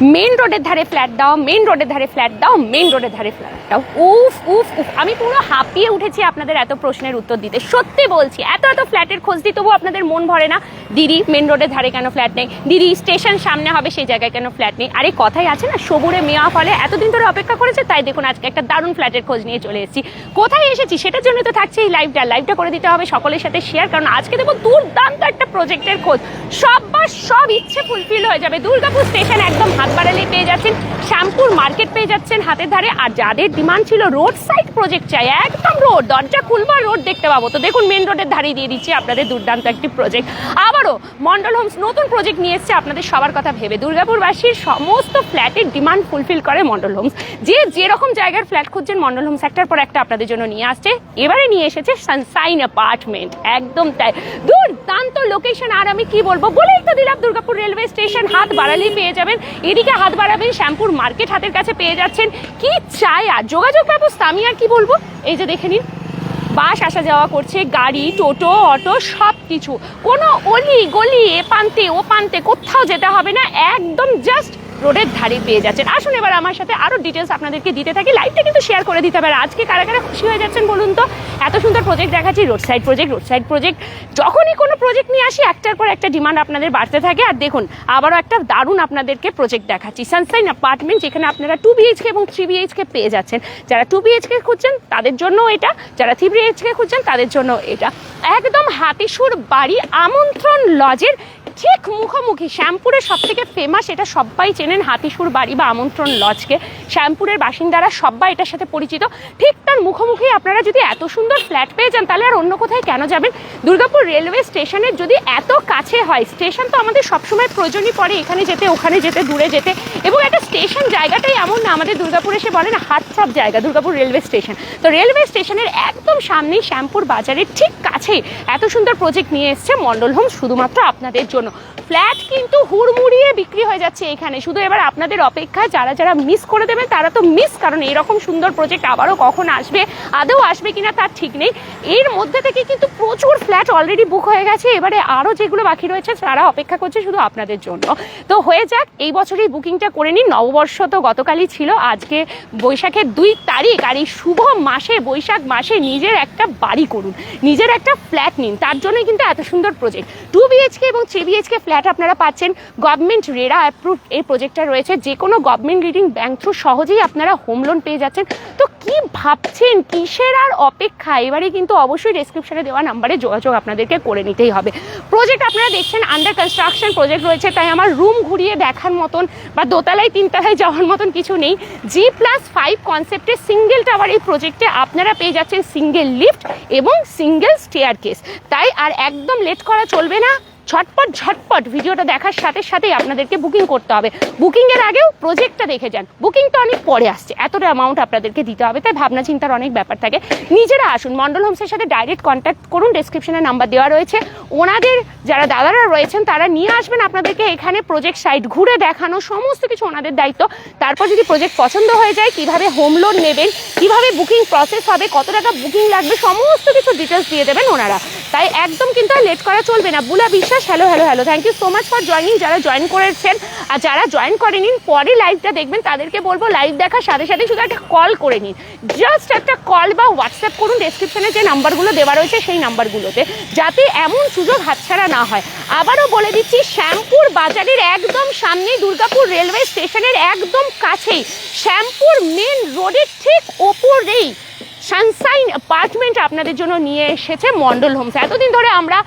Main রোডের ধারে flat দাও মেন রোডের ধারে ফ্ল্যাট দাও মেন রোডের ধারে ফ্ল্যাট দাও। উফ উফ উফ, আমি পুরো হাঁপিয়ে উঠেছি আপনাদের এত প্রশ্নের উত্তর দিতে। সত্যি বলছি, এত এত ফ্ল্যাটের খোঁজ দিই তবুও আপনাদের মন ভরে না। দিদি মেন রোডের ধারে কেন ফ্ল্যাট নেই? দিদি স্টেশন সামনে হবে, সেই জায়গায় কেন ফ্ল্যাট নেই? আরে, কথাই আছে না সবুরে মেয়া ফলে এতদিন ধরে অপেক্ষা করেছে, তাই দেখুন আজকে একটা দারুণ ফ্ল্যাটের খোঁজ নিয়ে চলে এসেছি। কোথায় এসেছি? সেটার জন্য তো থাকছে এই লাইভটা লাইভটা করে দিতে হবে সকলের সাথে শেয়ার কারণ আজকে দেবো দুর্দান্ত একটা প্রজেক্টের খোঁজ। সবার সব ইচ্ছে ফুলফিল হয়ে যাবে। দুর্গাপুর স্টেশন একদম হাত বাড়ালেই পেয়ে যাচ্ছেন, শ্যামপুর মার্কেট পেয়ে যাচ্ছেন হাতের ধারে, আর যাদের ডিমান্ড ছিল রোড সাইড প্রজেক্ট চাই, একদম রোড দরজা খুলবো রোড দেখতে পাবো। তো দেখুন মেন রোডের ধারে দিয়ে দিচ্ছি আপনাদের দুর্দান্ত একটি প্রজেক্ট আবারও মন্ডল হোমস নতুন প্রজেক্ট নিয়ে এসছে। আপনাদের সবার কথা ভেবে দুর্গাপুরবাসীর সমস্ত ফ্ল্যাটের ডিমান্ড ফুলফিল করে মন্ডল হোমস যে যেরকম জায়গার ফ্ল্যাট খুঁজছেন, মন্ডল হোমস একটার পর একটা আপনাদের জন্য নিয়ে আসছে। এবারে নিয়ে এসেছে সানসাইন অ্যাপার্টমেন্ট একদম তাই। দুর্দান্ত লোকেশন আর আমি কি বলব? বলেই তো দিলাম, দুর্গাপুর রেলওয়ে স্টেশন হাত বাড়ালেই পেয়ে যাবেন। এদিকে হাত বাড়াবেন শ্যামপুর মার্কেট হাতের কাছে পেয়ে যাচ্ছেন। কি চাই? আর যোগাযোগ ব্যবস্থা, আমি আর কি বলব? এই যে দেখে নিন। বাস আসা যাওয়া করছে, গাড়ি, টোটো, অটো সব কিছু কোনো অলি গলি এ প্রান্তে, ও প্রান্তে কোথাও যেতে হবে না, একদম জাস্ট রোডের ধারে পেয়ে যাচ্ছেন। আসুন এবার আমার সাথে আরও ডিটেলস আপনাদেরকে দিতে থাকি। লাইভটা কিন্তু শেয়ার করে দিতে হবে আজকে কারা কারা খুশি হয়ে যাচ্ছেন বলুন তো? এত সুন্দর প্রজেক্ট দেখাচ্ছি road side project road side project যখনই কোনো প্রজেক্ট নিয়ে আসি, একটার পর একটা ডিমান্ড আপনাদের বাড়তে থাকে। আর দেখুন, আবারও একটা দারুণ আপনাদেরকে প্রজেক্ট দেখাচ্ছি। সানসাইন অ্যাপার্টমেন্ট যেখানে আপনারা টু বিএইচকে এবং থ্রি বিএইচকে পেয়ে যাচ্ছেন। যারা টু বিএইচকে খুঁজছেন, তাদের জন্য এটা। যারা থ্রি বিএইচকে খুঁজছেন তাদের জন্য এটা। একদম হাতিসুর বাড়ি আমন্ত্রণ লজের ঠিক মুখোমুখি। শ্যামপুরের সব থেকে ফেমাস এটা সবাই চেনেন, হাতিসুর বাড়ি বা আমন্ত্রণ লজকে। শ্যামপুরের বাসিন্দারা সবাই এটার সাথে পরিচিত। ঠিক তার মুখোমুখি আপনারা যদি এত সুন্দর ফ্ল্যাট পেয়ে যান, তাহলে আর অন্য কোথায় কেন যাবেন? দুর্গাপুর রেলওয়ে স্টেশনের যদি এত কাছে হয় স্টেশন তো আমাদের সবসময় প্রয়োজনই পড়ে এখানে যেতে, ওখানে যেতে, দূরে যেতে। এবং একটা স্টেশন জায়গাটাই এমন না, আমাদের দুর্গাপুর এসে বলেন সব জায়গা, দুর্গাপুর রেলওয়ে স্টেশন তো রেলওয়ে স্টেশনের একদম সামনেই শ্যামপুর বাজারের ঠিক কাছেই এত সুন্দর প্রজেক্ট নিয়ে এসছে মন্ডল হোম শুধুমাত্র আপনাদের জন্য। ফ্ল্যাট কিন্তু হুড়মুড়িয়ে বিক্রি হয়ে যাচ্ছে এখানে। শুধু এবার আপনাদের অপেক্ষা, যারা যারা মিস করে দেবেন, তারা তো মিস কারণ এরকম সুন্দর প্রজেক্ট আবারও কখন আসবে, আদৌ আসবে কিনা তার ঠিক নেই। এর মধ্যে থেকে কিন্তু প্রচুর ফ্ল্যাট অলরেডি বুক হয়ে গেছে। এবারে আরও যেগুলো বাকি রয়েছে, তারা অপেক্ষা করছে শুধু আপনাদের জন্য। তো হয়ে যাক, এই বছরই বুকিংটা করে নিন। নববর্ষ তো গতকালই ছিল, আজকে বৈশাখের দুই তারিখ, আর এই শুভ মাসে বৈশাখ মাসে নিজের একটা বাড়ি করুন, নিজের একটা ফ্ল্যাট নিন। তার জন্যই কিন্তু এত সুন্দর প্রজেক্ট টু বিএইচকে এবং থ্রি বিএইচকে ফ্ল্যাট আপনারা পাচ্ছেন গভর্নমেন্ট রেরা অ্যাপ্রুভ এই প্রজেক্টটা রয়েছে। যে কোনো গভর্নমেন্ট রিডিং ব্যাংক থ্রু সহজেই আপনারা হোম লোন পেয়ে যাচ্ছেন। তো কি ভাবছেন? কিসের আর অপেক্ষা? এবারে কিন্তু অবশ্যই ডেসক্রিপশনে দেওয়া নাম্বারে যোগাযোগ আপনাদেরকে করে নিতেই হবে। প্রজেক্ট আপনারা দেখছেন আন্ডার কনস্ট্রাকশন প্রজেক্ট রয়েছে, তাই আমার রুম ঘুরিয়ে দেখার মতন বা দোতলায়, তিনতলায় যাওয়ার মতন কিছু নেই। জি প্লাস ফাইভ কনসেপ্টে সিঙ্গেল টাওয়ার এই প্রজেক্টে আপনারা পেয়ে যাচ্ছেন সিঙ্গেল লিফট এবং সিঙ্গেল স্টেয়ার কেস তাই আর একদম লেট করা চলবে না। ঝটপট ঝটপট ভিডিওটা দেখার সাথে সাথেই আপনাদেরকে বুকিং করতে হবে। বুকিংয়ের আগেও প্রজেক্টটা দেখে যান। বুকিং তো অনেক পরে আসছে। এতটা অ্যামাউন্ট আপনাদেরকে দিতে হবে। তাই ভাবনা চিন্তার অনেক ব্যাপার থাকে। নিজেরা আসুন। মন্ডল হোমসের সাথে ডাইরেক্ট কন্ট্যাক্ট করুন। ডেসক্রিপশনে নাম্বার দেওয়া রয়েছে। ওনাদের যারা দাদারা রয়েছেন, তারা নিয়ে আসবেন আপনাদেরকে এখানে প্রজেক্ট সাইট ঘুরে দেখানো, সমস্ত কিছু ওনাদের দায়িত্ব। তারপর যদি প্রজেক্ট পছন্দ হয়ে যায়, কীভাবে হোম লোন নেবেন, কীভাবে বুকিং প্রসেস হবে, কত টাকা বুকিং লাগবে, সমস্ত কিছু ডিটেলস দিয়ে দেবেন ওনারা। তাই একদম কিন্তু লেট করা চলবে না। Bula Biswas hello hello hello thank you so much for joining যারা জয়েন করেছেন আর যারা জয়েন করে নিন পরে লাইভটা দেখবেন। তাদেরকে বলব লাইভ দেখার সাথে সাথে শুধু একটা কল করে নিন। জাস্ট একটা কল বা হোয়াটসঅ্যাপ করুন ডেসক্রিপশনে যে নাম্বারগুলো দেওয়া রয়েছে, সেই নাম্বারগুলোতে যাতে এমন সুযোগ হাতছাড়া না হয়। আবারও বলে দিচ্ছি, শ্যামপুর বাজারের একদম সামনে দুর্গাপুর রেলওয়ে স্টেশনের একদম কাছেই, শ্যামপুর মেন রোডের ঠিক ওপরেই সানসাইন অ্যাপার্টমেন্ট আপনাদের জন্য নিয়ে এসেছে মন্ডল হোমস এতদিন ধরে আমরা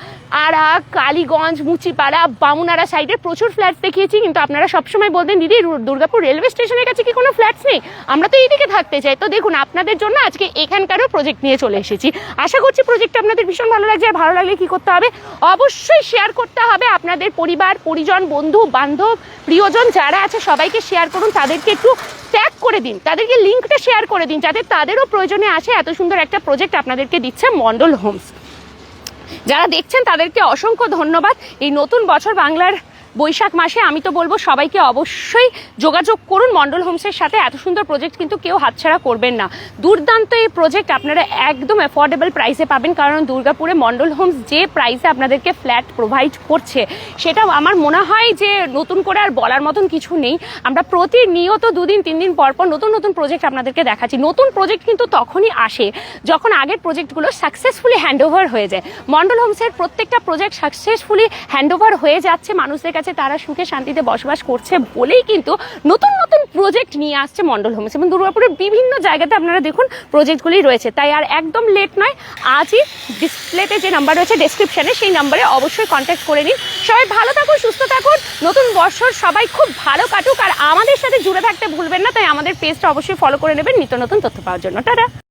আড়া কালীগঞ্জ, মুচিপাড়া বামুনাড়া সাইডে প্রচুর ফ্ল্যাটস দেখিয়েছি, কিন্তু আপনারা সবসময় বলতেন দিদি দুর্গাপুর রেলওয়ে স্টেশনের কাছে কি কোনো ফ্ল্যাটস নেই? আমরা তো এইদিকে থাকতে চাই। তো দেখুন, আপনাদের জন্য আজকে এখানকারও প্রজেক্ট নিয়ে চলে এসেছি। আশা করছি প্রজেক্টটা আপনাদের ভীষণ ভালো লাগছে আর ভালো লাগলে কী করতে হবে? অবশ্যই শেয়ার করতে হবে আপনাদের পরিবার, পরিজন, বন্ধু, বান্ধব, প্রিয়জন যারা আছে, সবাইকে শেয়ার করুন। তাদেরকে একটু ট্যাগ করে দিন। তাদেরকে লিঙ্কটা শেয়ার করে দিন, যাতে তাদেরও প্রয়োজনে আসে এত সুন্দর একটা প্রজেক্ট আপনাদেরকে দিচ্ছে মন্ডল হোমস যারা দেখছেন তাদেরকে অসংখ্য ধন্যবাদ। এই নতুন বছর বাংলার বৈশাখ মাসে আমি তো বলব সবাইকে অবশ্যই যোগাযোগ করুন। মন্ডল হোমসের সাথে এত সুন্দর প্রজেক্ট কিন্তু কেউ হাতছাড়া করবেন না। দুর্দান্ত এই প্রজেক্ট আপনারা একদম অ্যাফোর্ডেবল প্রাইসে পাবেন, কারণ দুর্গাপুরে মন্ডল হোমস যে প্রাইসে আপনাদেরকে ফ্ল্যাট প্রোভাইড করছে সেটা আমার মনে হয় যে নতুন করে আর বলার মতন কিছু নেই। আমরা প্রতিনিয়ত দুদিন তিন দিন পর পর নতুন নতুন প্রজেক্ট আপনাদেরকে দেখাচ্ছি। নতুন প্রজেক্ট কিন্তু তখনই আসে যখন আগের প্রজেক্টগুলো সাকসেসফুলি হ্যান্ড ওভার হয়ে যায়। মন্ডল হোমসের প্রত্যেকটা প্রজেক্ট সাকসেসফুলি হ্যান্ড ওভার হয়ে যাচ্ছে, মানুষদের কাছে তারা সুখে শান্তিতে বসবাস করছে বলেই কিন্তু নতুন নতুন প্রজেক্ট নিয়ে আসছে মন্ডল হোমস এবং দুর্গাপুরের বিভিন্ন জায়গাতে আপনারা দেখুন প্রজেক্টগুলি রয়েছে। তাই আর একদম লেট নয়, আজই ডিসপ্লেতে যে নাম্বার রয়েছে ডেসক্রিপশনে সেই নাম্বারে অবশ্যই কন্ট্যাক্ট করে নিন। সবাই ভালো থাকুন, সুস্থ থাকুন, নতুন বছর সবাই খুব ভালো কাটুক আর আমাদের সাথে জুড়ে থাকতে ভুলবেন না, তাই আমাদের পেজটা অবশ্যই ফলো করে নেবেন নিত্য নতুন তথ্য পাওয়ার জন্য। টাটা!